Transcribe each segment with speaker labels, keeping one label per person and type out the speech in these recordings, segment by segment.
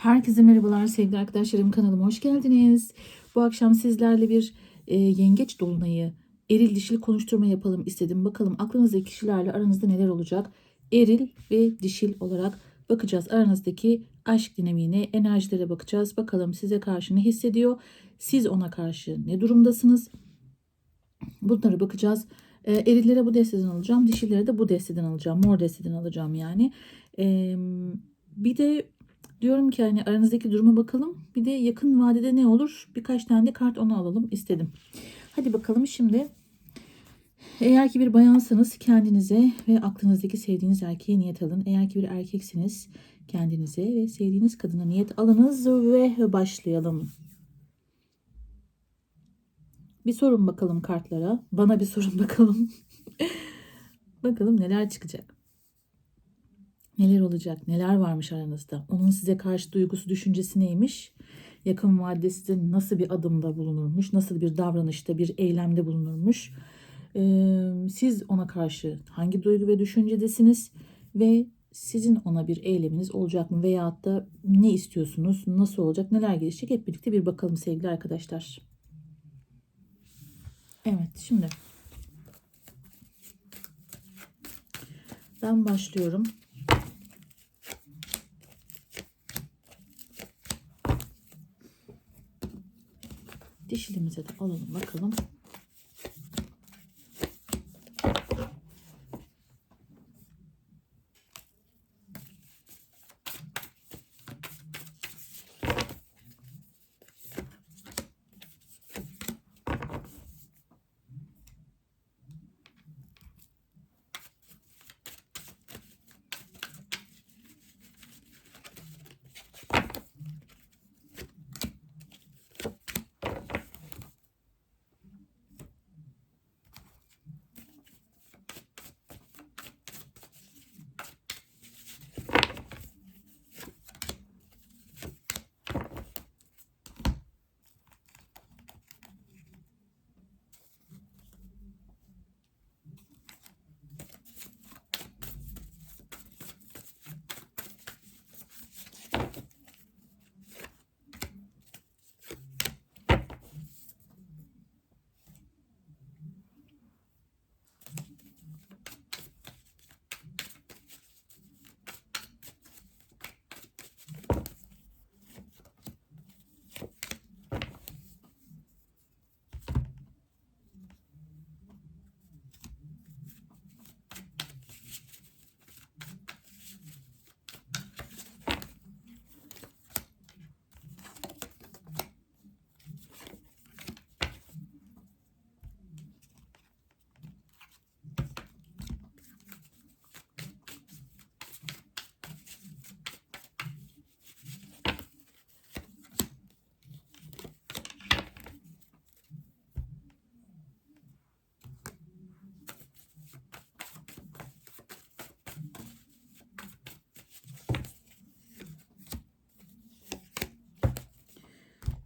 Speaker 1: Herkese merhabalar sevgili arkadaşlarım kanalıma hoş geldiniz. Bu akşam sizlerle bir e, yengeç dolunayı eril dişil konuşturma yapalım istedim. Bakalım aklınızdaki kişilerle aranızda neler olacak? Eril ve dişil olarak bakacağız. Aranızdaki aşk dinamiğine, enerjilere bakacağız. Bakalım size karşı ne hissediyor? Siz ona karşı ne durumdasınız? Bunlara bakacağız. E, erillere bu desteden alacağım. Dişillere de bu desteden alacağım. Mor desteden alacağım yani. E, bir de Diyorum ki hani aranızdaki duruma bakalım. Bir de yakın vadede ne olur? Birkaç tane de kart onu alalım istedim. Hadi bakalım şimdi. Eğer ki bir bayansanız kendinize ve aklınızdaki sevdiğiniz erkeğe niyet alın. Eğer ki bir erkeksiniz kendinize ve sevdiğiniz kadına niyet alınız ve başlayalım. Bir sorun bakalım kartlara. Bana bir sorun bakalım. bakalım neler çıkacak. Neler olacak? Neler varmış aranızda? Onun size karşı duygusu, düşüncesi neymiş? Yakın vadede size nasıl bir adımda bulunurmuş? Nasıl bir davranışta, bir eylemde bulunurmuş? Ee, siz ona karşı hangi duygu ve düşüncedesiniz? Ve sizin ona bir eyleminiz olacak mı? Veyahut da ne istiyorsunuz? Nasıl olacak? Neler gelişecek? Hep birlikte bir bakalım sevgili arkadaşlar. Evet şimdi ben başlıyorum. Dişilimize de alalım bakalım.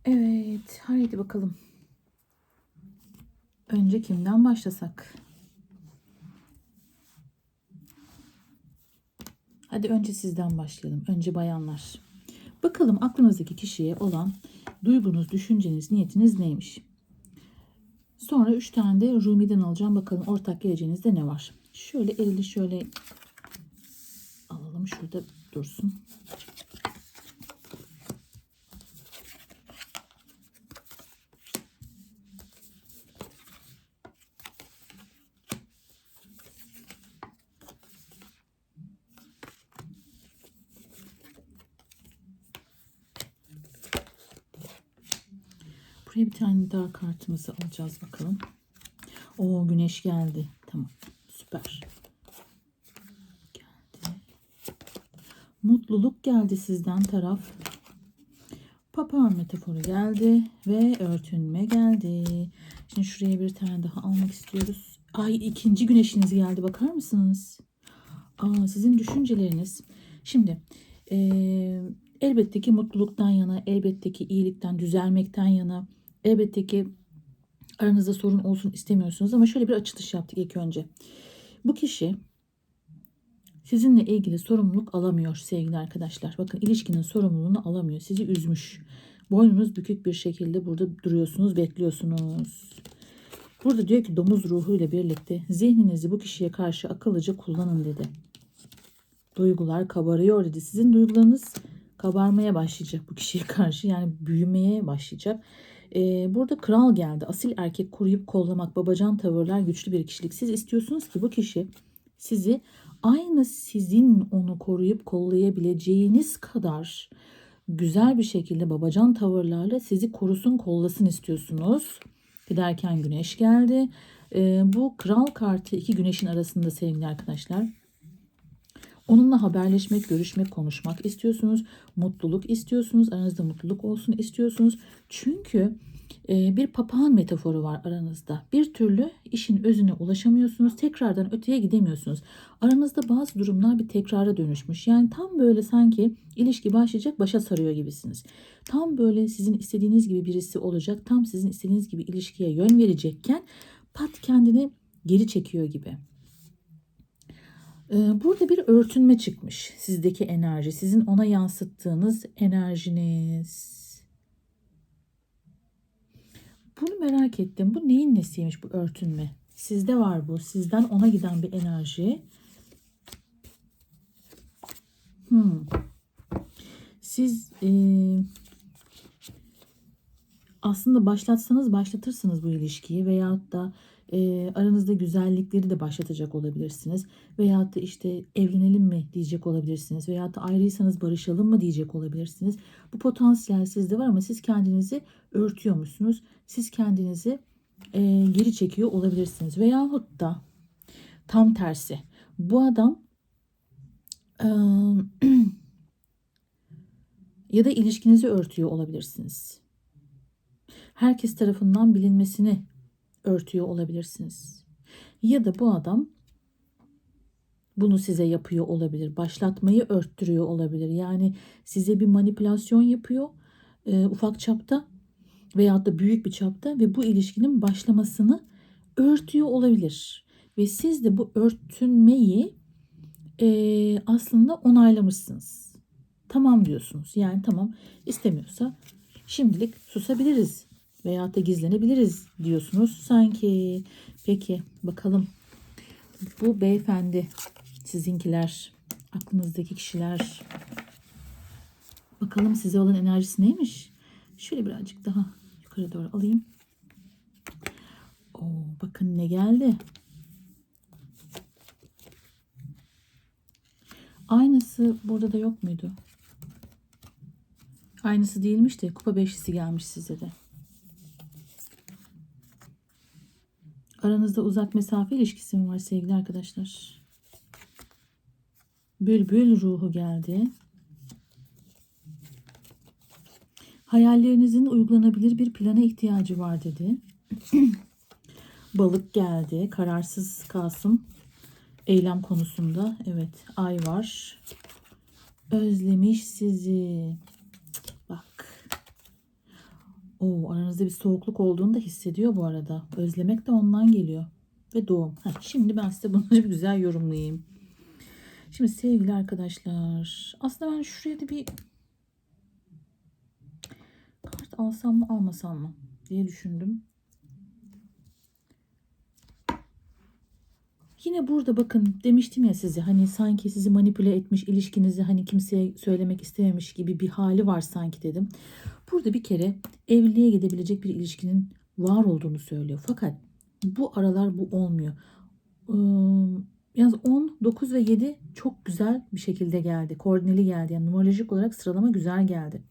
Speaker 1: Evet, haydi bakalım. Önce kimden başlasak? Hadi önce sizden başlayalım. Önce bayanlar. Bakalım aklınızdaki kişiye olan duygunuz, düşünceniz, niyetiniz neymiş? Sonra üç tane de Rumi'den alacağım. Bakalım ortak geleceğinizde ne var? Şöyle elini şöyle alalım. Şurada dursun. Buraya bir tane daha kartımızı alacağız bakalım. O güneş geldi. Tamam. Süper. Geldi. Mutluluk geldi sizden taraf. Papağan metaforu geldi ve örtünme geldi. Şimdi şuraya bir tane daha almak istiyoruz. Ay ikinci güneşiniz geldi bakar mısınız? Aa, sizin düşünceleriniz. Şimdi ee, elbette ki mutluluktan yana, elbette ki iyilikten, düzelmekten yana, elbette ki aranızda sorun olsun istemiyorsunuz ama şöyle bir açılış yaptık ilk önce. Bu kişi sizinle ilgili sorumluluk alamıyor sevgili arkadaşlar. Bakın ilişkinin sorumluluğunu alamıyor. Sizi üzmüş. Boynunuz bükük bir şekilde burada duruyorsunuz, bekliyorsunuz. Burada diyor ki domuz ruhuyla birlikte zihninizi bu kişiye karşı akıllıca kullanın dedi. Duygular kabarıyor dedi. Sizin duygularınız kabarmaya başlayacak bu kişiye karşı. Yani büyümeye başlayacak. Ee, burada kral geldi. Asil erkek koruyup kollamak, babacan tavırlar, güçlü bir kişilik. Siz istiyorsunuz ki bu kişi sizi aynı sizin onu koruyup kollayabileceğiniz kadar güzel bir şekilde babacan tavırlarla sizi korusun kollasın istiyorsunuz. Giderken güneş geldi. Ee, bu kral kartı iki güneşin arasında sevgili arkadaşlar. Onunla haberleşmek, görüşmek, konuşmak istiyorsunuz. Mutluluk istiyorsunuz. Aranızda mutluluk olsun istiyorsunuz. Çünkü e, bir papağan metaforu var aranızda. Bir türlü işin özüne ulaşamıyorsunuz. Tekrardan öteye gidemiyorsunuz. Aranızda bazı durumlar bir tekrara dönüşmüş. Yani tam böyle sanki ilişki başlayacak başa sarıyor gibisiniz. Tam böyle sizin istediğiniz gibi birisi olacak. Tam sizin istediğiniz gibi ilişkiye yön verecekken pat kendini geri çekiyor gibi. Ee, Burada bir örtünme çıkmış sizdeki enerji, sizin ona yansıttığınız enerjiniz. Bunu merak ettim. Bu neyin nesiymiş bu örtünme? Sizde var bu. Sizden ona giden bir enerji. Hmm. Siz e, aslında başlatsanız başlatırsınız bu ilişkiyi veyahut da e, aranızda güzellikleri de başlatacak olabilirsiniz. Veyahut da işte evlenelim mi diyecek olabilirsiniz. Veyahut da ayrıysanız barışalım mı diyecek olabilirsiniz. Bu potansiyel sizde var ama siz kendinizi örtüyormuşsunuz. Siz kendinizi e, geri çekiyor olabilirsiniz. Veyahut da tam tersi. Bu adam e, ya da ilişkinizi örtüyor olabilirsiniz. Herkes tarafından bilinmesini örtüyor olabilirsiniz. Ya da bu adam bunu size yapıyor olabilir. Başlatmayı örttürüyor olabilir. Yani size bir manipülasyon yapıyor e, ufak çapta veyahut da büyük bir çapta ve bu ilişkinin başlamasını örtüyor olabilir. Ve siz de bu örtünmeyi e, aslında onaylamışsınız. Tamam diyorsunuz. Yani tamam istemiyorsa şimdilik susabiliriz veyahut da gizlenebiliriz diyorsunuz sanki. Peki bakalım bu beyefendi sizinkiler aklınızdaki kişiler bakalım size olan enerjisi neymiş? Şöyle birazcık daha yukarı doğru alayım. Oo, bakın ne geldi. Aynısı burada da yok muydu? Aynısı değilmiş de kupa beşlisi gelmiş size de. Aranızda uzak mesafe ilişkisi mi var sevgili arkadaşlar? Bülbül ruhu geldi. Hayallerinizin uygulanabilir bir plana ihtiyacı var dedi. Balık geldi. Kararsız Kasım. Eylem konusunda. Evet. Ay var. Özlemiş sizi. Oo, aranızda bir soğukluk olduğunu da hissediyor bu arada. Özlemek de ondan geliyor. Ve doğum. Heh, şimdi ben size bunu bir güzel yorumlayayım. Şimdi sevgili arkadaşlar. Aslında ben şuraya da bir kart alsam mı almasam mı diye düşündüm. Yine burada bakın demiştim ya size hani sanki sizi manipüle etmiş ilişkinizi hani kimseye söylemek istememiş gibi bir hali var sanki dedim. Burada bir kere evliliğe gidebilecek bir ilişkinin var olduğunu söylüyor. Fakat bu aralar bu olmuyor. Yalnız 10, 9 ve 7 çok güzel bir şekilde geldi. Koordineli geldi. Yani numerolojik olarak sıralama güzel geldi.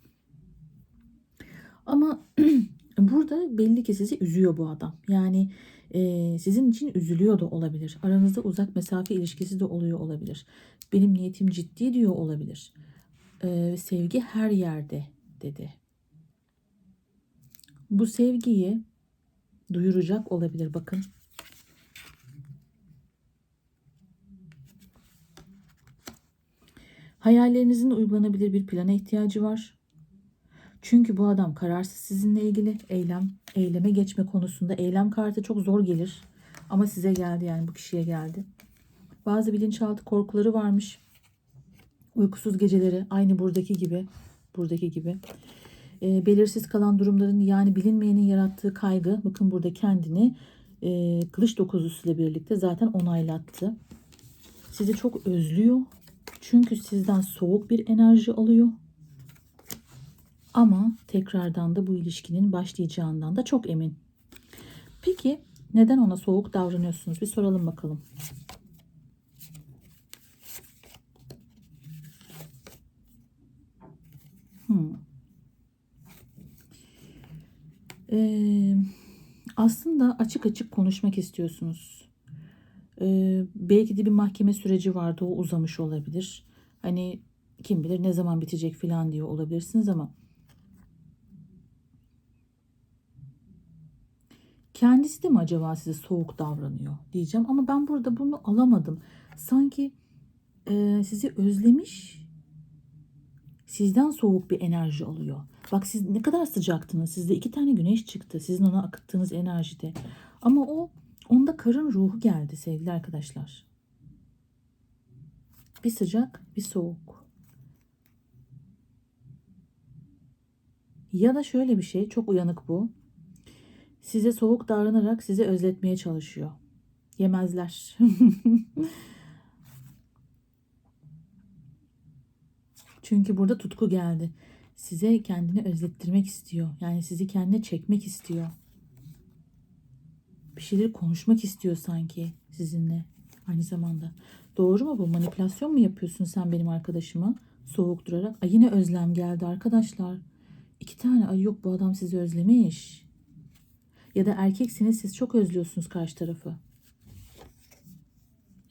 Speaker 1: Ama burada belli ki sizi üzüyor bu adam. Yani e, sizin için üzülüyor da olabilir. Aranızda uzak mesafe ilişkisi de oluyor olabilir. Benim niyetim ciddi diyor olabilir. E, sevgi her yerde dedi. Bu sevgiyi duyuracak olabilir bakın. Hayallerinizin uygulanabilir bir plana ihtiyacı var. Çünkü bu adam kararsız sizinle ilgili eylem, eyleme geçme konusunda eylem kartı çok zor gelir. Ama size geldi yani bu kişiye geldi. Bazı bilinçaltı korkuları varmış. Uykusuz geceleri aynı buradaki gibi. Buradaki gibi. E, belirsiz kalan durumların yani bilinmeyenin yarattığı kaygı bakın burada kendini e, kılıç dokuzusuyla birlikte zaten onaylattı. Sizi çok özlüyor. Çünkü sizden soğuk bir enerji alıyor. Ama tekrardan da bu ilişkinin başlayacağından da çok emin. Peki neden ona soğuk davranıyorsunuz? Bir soralım bakalım. Hmm. Ee, aslında açık açık konuşmak istiyorsunuz. Ee, belki de bir mahkeme süreci vardı o uzamış olabilir. Hani kim bilir ne zaman bitecek falan diyor olabilirsiniz ama kendisi de mi acaba size soğuk davranıyor diyeceğim ama ben burada bunu alamadım. Sanki e, sizi özlemiş sizden soğuk bir enerji alıyor. Bak siz ne kadar sıcaktınız. Sizde iki tane güneş çıktı. Sizin ona akıttığınız enerjide. Ama o onda karın ruhu geldi sevgili arkadaşlar. Bir sıcak, bir soğuk. Ya da şöyle bir şey, çok uyanık bu. Size soğuk davranarak sizi özletmeye çalışıyor. Yemezler. Çünkü burada tutku geldi. Size kendini özlettirmek istiyor. Yani sizi kendine çekmek istiyor. Bir şeyleri konuşmak istiyor sanki sizinle aynı zamanda. Doğru mu bu? Manipülasyon mu yapıyorsun sen benim arkadaşıma? Soğuk durarak. Ay yine özlem geldi arkadaşlar. İki tane ay yok bu adam sizi özlemiş. Ya da erkeksiniz siz çok özlüyorsunuz karşı tarafı.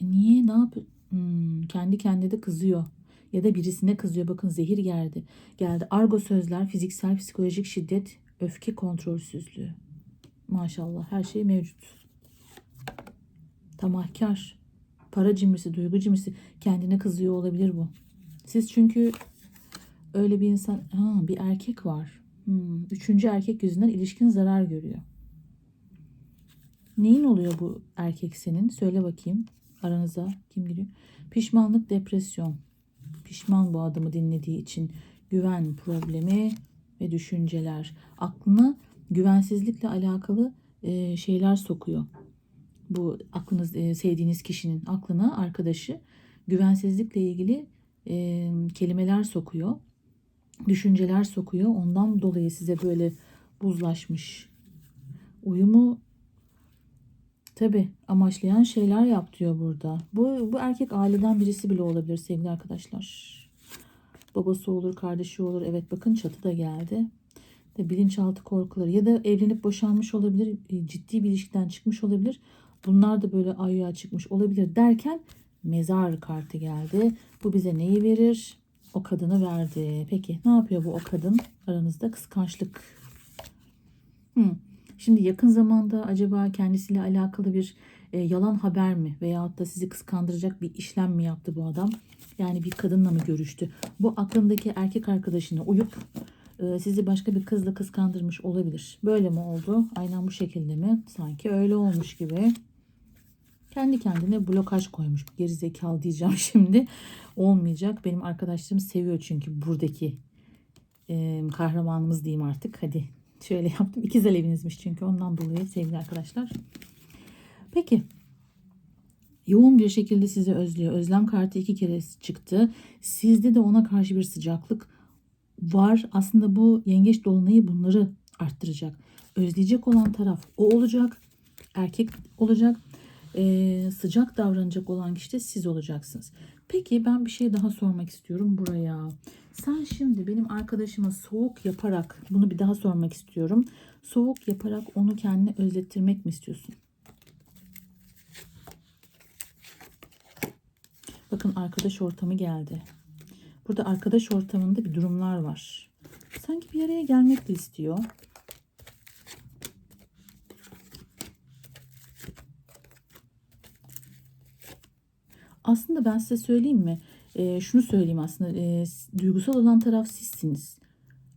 Speaker 1: E niye? Ne yapıyor? Hmm, kendi kendine de kızıyor ya da birisine kızıyor. Bakın zehir geldi. Geldi. Argo sözler, fiziksel, psikolojik şiddet, öfke kontrolsüzlüğü. Maşallah her şey mevcut. Tamahkar, para cimrisi, duygu cimrisi kendine kızıyor olabilir bu. Siz çünkü öyle bir insan, ha, bir erkek var. Hmm, üçüncü erkek yüzünden ilişkin zarar görüyor. Neyin oluyor bu erkek senin? Söyle bakayım aranıza kim giriyor? Pişmanlık, depresyon, pişman bu adamı dinlediği için güven problemi ve düşünceler aklına güvensizlikle alakalı e, şeyler sokuyor. Bu aklınız e, sevdiğiniz kişinin aklına arkadaşı güvensizlikle ilgili e, kelimeler sokuyor. Düşünceler sokuyor. Ondan dolayı size böyle buzlaşmış. Uyumu Tabi amaçlayan şeyler yap diyor burada. Bu, bu erkek aileden birisi bile olabilir sevgili arkadaşlar. Babası olur, kardeşi olur. Evet bakın çatı da geldi. De bilinçaltı korkuları ya da evlenip boşanmış olabilir. e, Ciddi bir ilişkiden çıkmış olabilir. Bunlar da böyle ayyuğa çıkmış olabilir derken mezar kartı geldi. Bu bize neyi verir? O kadını verdi. Peki ne yapıyor bu o kadın? Aranızda kıskançlık. Hmm. Şimdi yakın zamanda acaba kendisiyle alakalı bir e, yalan haber mi veyahut da sizi kıskandıracak bir işlem mi yaptı bu adam? Yani bir kadınla mı görüştü? Bu aklındaki erkek arkadaşına uyup e, sizi başka bir kızla kıskandırmış olabilir. Böyle mi oldu? Aynen bu şekilde mi? Sanki öyle olmuş gibi. Kendi kendine blokaj koymuş. Geri zekalı diyeceğim şimdi. Olmayacak. Benim arkadaşlarım seviyor çünkü buradaki e, kahramanımız diyeyim artık. Hadi şöyle yaptım. İkiz evinizmiş çünkü ondan dolayı sevgili arkadaşlar. Peki. Yoğun bir şekilde sizi özlüyor. Özlem kartı iki kere çıktı. Sizde de ona karşı bir sıcaklık var. Aslında bu yengeç dolunayı bunları arttıracak. Özleyecek olan taraf o olacak. Erkek olacak. Ee, sıcak davranacak olan kişi de siz olacaksınız. Peki ben bir şey daha sormak istiyorum buraya. Sen şimdi benim arkadaşıma soğuk yaparak bunu bir daha sormak istiyorum. Soğuk yaparak onu kendine özlettirmek mi istiyorsun? Bakın arkadaş ortamı geldi. Burada arkadaş ortamında bir durumlar var. Sanki bir araya gelmek de istiyor. Aslında ben size söyleyeyim mi? E, şunu söyleyeyim aslında. E, duygusal olan taraf sizsiniz.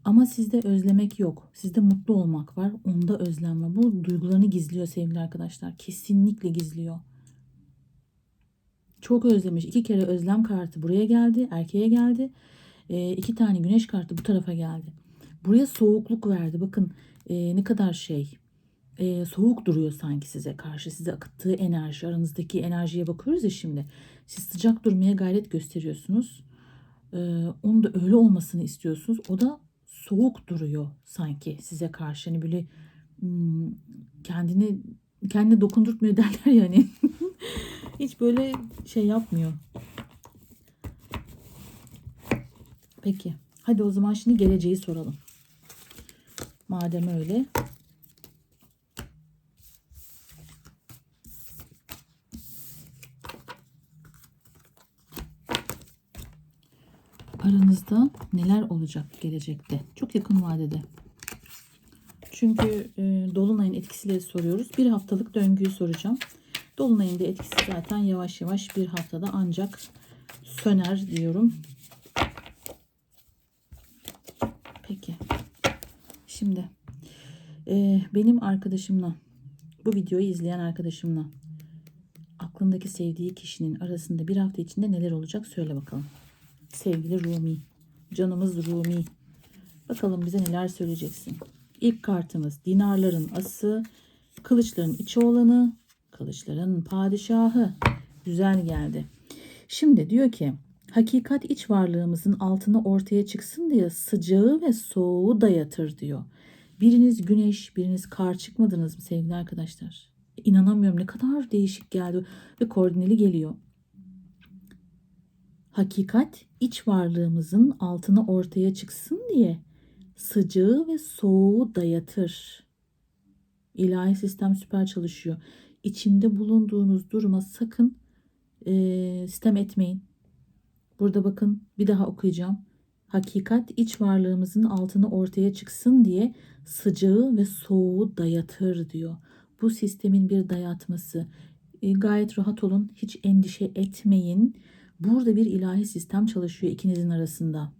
Speaker 1: Ama sizde özlemek yok. Sizde mutlu olmak var. Onda özlem var. Bu duygularını gizliyor sevgili arkadaşlar. Kesinlikle gizliyor. Çok özlemiş. İki kere özlem kartı buraya geldi. Erkeğe geldi. E, iki tane güneş kartı bu tarafa geldi. Buraya soğukluk verdi. Bakın e, ne kadar şey e, soğuk duruyor sanki size karşı. Size akıttığı enerji. Aranızdaki enerjiye bakıyoruz ya şimdi. Siz sıcak durmaya gayret gösteriyorsunuz. E, onun da öyle olmasını istiyorsunuz. O da soğuk duruyor sanki size karşı. Hani böyle hmm, kendini kendine dokundurtmuyor derler yani. Hiç böyle şey yapmıyor. Peki. Hadi o zaman şimdi geleceği soralım. Madem öyle. Aranızda neler olacak gelecekte? Çok yakın vadede. Çünkü e, Dolunay'ın etkisiyle soruyoruz. Bir haftalık döngüyü soracağım. Dolunay'ın da etkisi zaten yavaş yavaş bir haftada ancak söner diyorum. Peki. Şimdi e, benim arkadaşımla bu videoyu izleyen arkadaşımla aklındaki sevdiği kişinin arasında bir hafta içinde neler olacak söyle bakalım. Sevgili Rumi, canımız Rumi. Bakalım bize neler söyleyeceksin. İlk kartımız dinarların ası, kılıçların içi olanı, kılıçların padişahı. Güzel geldi. Şimdi diyor ki hakikat iç varlığımızın altına ortaya çıksın diye sıcağı ve soğuğu dayatır diyor. Biriniz güneş, biriniz kar çıkmadınız mı sevgili arkadaşlar? İnanamıyorum ne kadar değişik geldi ve koordineli geliyor. Hakikat iç varlığımızın altına ortaya çıksın diye sıcağı ve soğuğu dayatır. İlahi sistem süper çalışıyor. İçinde bulunduğunuz duruma sakın e, sistem etmeyin. Burada bakın bir daha okuyacağım. Hakikat iç varlığımızın altına ortaya çıksın diye sıcağı ve soğuğu dayatır diyor. Bu sistemin bir dayatması. E, gayet rahat olun. Hiç endişe etmeyin. Burada bir ilahi sistem çalışıyor ikinizin arasında.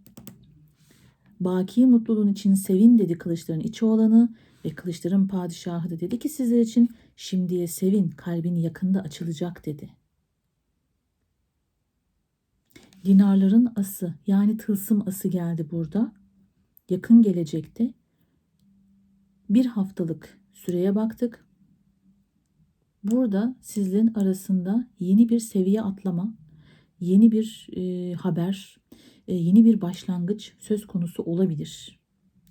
Speaker 1: Baki mutluluğun için sevin dedi kılıçların içi olanı ve kılıçların padişahı da dedi ki sizler için şimdiye sevin kalbin yakında açılacak dedi. Dinarların ası yani tılsım ası geldi burada. Yakın gelecekte bir haftalık süreye baktık. Burada sizlerin arasında yeni bir seviye atlama, yeni bir e, haber, e, yeni bir başlangıç söz konusu olabilir.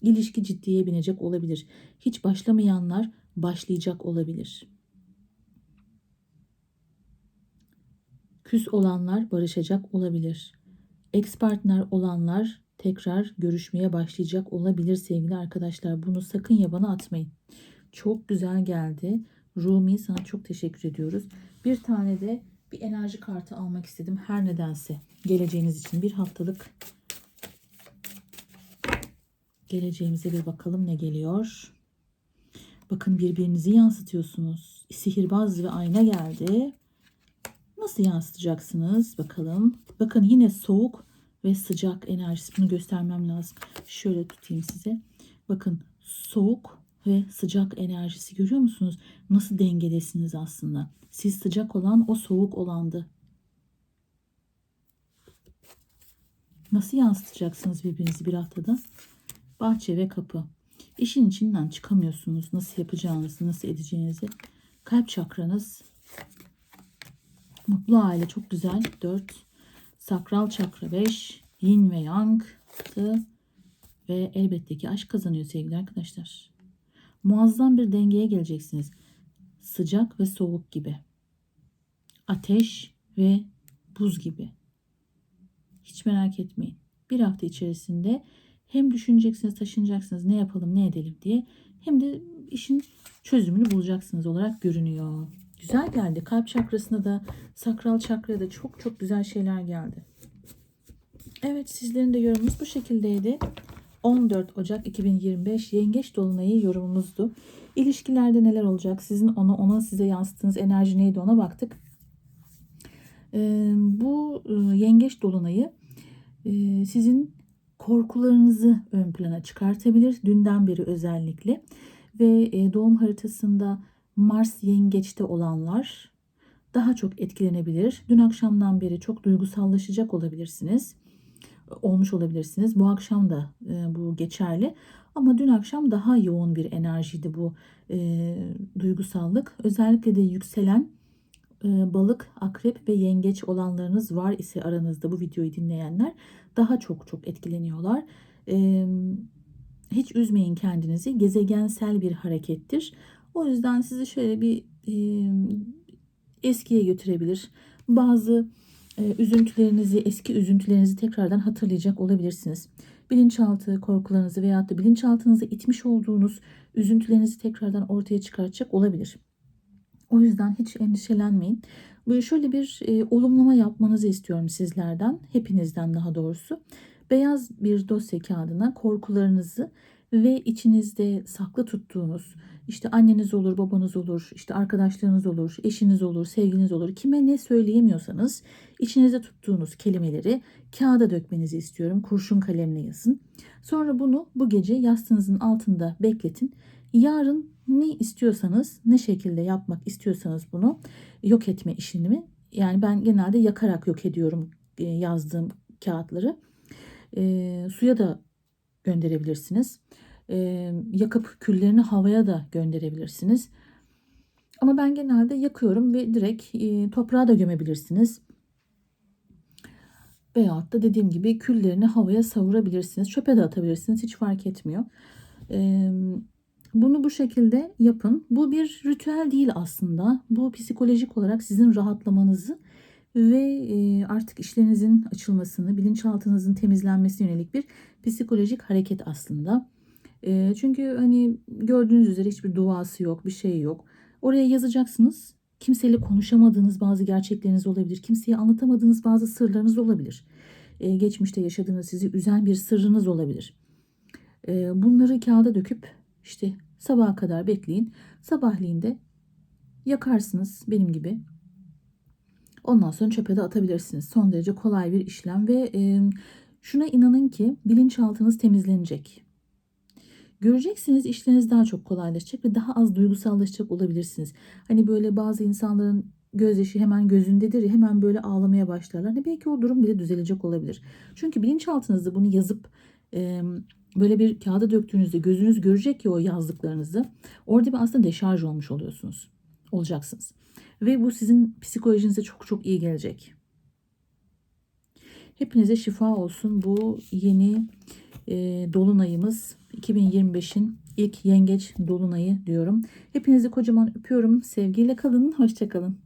Speaker 1: İlişki ciddiye binecek olabilir. Hiç başlamayanlar başlayacak olabilir. Küs olanlar barışacak olabilir. Ex partner olanlar tekrar görüşmeye başlayacak olabilir sevgili arkadaşlar. Bunu sakın yabana atmayın. Çok güzel geldi. Rumi sana çok teşekkür ediyoruz. Bir tane de bir enerji kartı almak istedim. Her nedense geleceğiniz için bir haftalık geleceğimize bir bakalım ne geliyor. Bakın birbirinizi yansıtıyorsunuz. Sihirbaz ve ayna geldi. Nasıl yansıtacaksınız bakalım. Bakın yine soğuk ve sıcak enerjisi. Bunu göstermem lazım. Şöyle tutayım size. Bakın soğuk ve sıcak enerjisi görüyor musunuz? Nasıl dengedesiniz aslında. Siz sıcak olan o soğuk olandı. Nasıl yansıtacaksınız birbirinizi bir haftada? Bahçe ve kapı. İşin içinden çıkamıyorsunuz. Nasıl yapacağınızı, nasıl edeceğinizi. Kalp çakranız. Mutlu aile çok güzel. 4. Sakral çakra 5. Yin ve yang. 6. Ve elbette ki aşk kazanıyor sevgili arkadaşlar. Muazzam bir dengeye geleceksiniz. Sıcak ve soğuk gibi. Ateş ve buz gibi. Hiç merak etmeyin. Bir hafta içerisinde hem düşüneceksiniz, taşınacaksınız ne yapalım, ne edelim diye hem de işin çözümünü bulacaksınız olarak görünüyor. Güzel geldi. Kalp çakrasına da, sakral çakraya da çok çok güzel şeyler geldi. Evet sizlerin de yorumunuz bu şekildeydi. 14 Ocak 2025 Yengeç Dolunay'ı yorumumuzdu. İlişkilerde neler olacak? Sizin ona ona size yansıttığınız enerji neydi ona baktık. Ee, bu e, Yengeç Dolunay'ı e, sizin korkularınızı ön plana çıkartabilir. Dünden beri özellikle. Ve e, doğum haritasında Mars yengeçte olanlar daha çok etkilenebilir. Dün akşamdan beri çok duygusallaşacak olabilirsiniz. Olmuş olabilirsiniz. Bu akşam da e, bu geçerli. Ama dün akşam daha yoğun bir enerjiydi bu e, duygusallık. Özellikle de yükselen e, balık, akrep ve yengeç olanlarınız var ise aranızda bu videoyu dinleyenler daha çok çok etkileniyorlar. E, hiç üzmeyin kendinizi. Gezegensel bir harekettir. O yüzden sizi şöyle bir e, eskiye götürebilir. Bazı üzüntülerinizi, eski üzüntülerinizi tekrardan hatırlayacak olabilirsiniz. Bilinçaltı korkularınızı veyahut da bilinçaltınızı itmiş olduğunuz üzüntülerinizi tekrardan ortaya çıkartacak olabilir. O yüzden hiç endişelenmeyin. Şöyle bir e, olumlama yapmanızı istiyorum sizlerden, hepinizden daha doğrusu. Beyaz bir dosya kağıdına korkularınızı ve içinizde saklı tuttuğunuz, işte anneniz olur, babanız olur, işte arkadaşlarınız olur, eşiniz olur, sevgiliniz olur. Kime ne söyleyemiyorsanız içinizde tuttuğunuz kelimeleri kağıda dökmenizi istiyorum. Kurşun kalemle yazın. Sonra bunu bu gece yastığınızın altında bekletin. Yarın ne istiyorsanız, ne şekilde yapmak istiyorsanız bunu yok etme işini yani ben genelde yakarak yok ediyorum e, yazdığım kağıtları. E, suya da gönderebilirsiniz. E, yakıp küllerini havaya da gönderebilirsiniz. Ama ben genelde yakıyorum ve direkt e, toprağa da gömebilirsiniz. Veyahut da dediğim gibi küllerini havaya savurabilirsiniz. Çöpe de atabilirsiniz. Hiç fark etmiyor. E, bunu bu şekilde yapın. Bu bir ritüel değil aslında. Bu psikolojik olarak sizin rahatlamanızı ve e, artık işlerinizin açılmasını, bilinçaltınızın temizlenmesine yönelik bir psikolojik hareket aslında. E, çünkü hani gördüğünüz üzere hiçbir duası yok, bir şey yok. Oraya yazacaksınız. Kimseyle konuşamadığınız bazı gerçekleriniz olabilir. Kimseye anlatamadığınız bazı sırlarınız olabilir. E, geçmişte yaşadığınız sizi üzen bir sırrınız olabilir. Bunları kağıda döküp işte sabaha kadar bekleyin. Sabahleyin de yakarsınız benim gibi. Ondan sonra çöpe de atabilirsiniz. Son derece kolay bir işlem ve e, şuna inanın ki bilinçaltınız temizlenecek. Göreceksiniz işleriniz daha çok kolaylaşacak ve daha az duygusallaşacak olabilirsiniz. Hani böyle bazı insanların gözyaşı hemen gözündedir ya hemen böyle ağlamaya başlarlar. Hani belki o durum bile düzelecek olabilir. Çünkü bilinçaltınızda bunu yazıp e, böyle bir kağıda döktüğünüzde gözünüz görecek ki o yazdıklarınızı. Orada bir aslında deşarj olmuş oluyorsunuz. Olacaksınız. Ve bu sizin psikolojinize çok çok iyi gelecek. Hepinize şifa olsun bu yeni e, dolunayımız 2025'in ilk yengeç dolunayı diyorum. Hepinizi kocaman öpüyorum. Sevgiyle kalın. Hoşçakalın.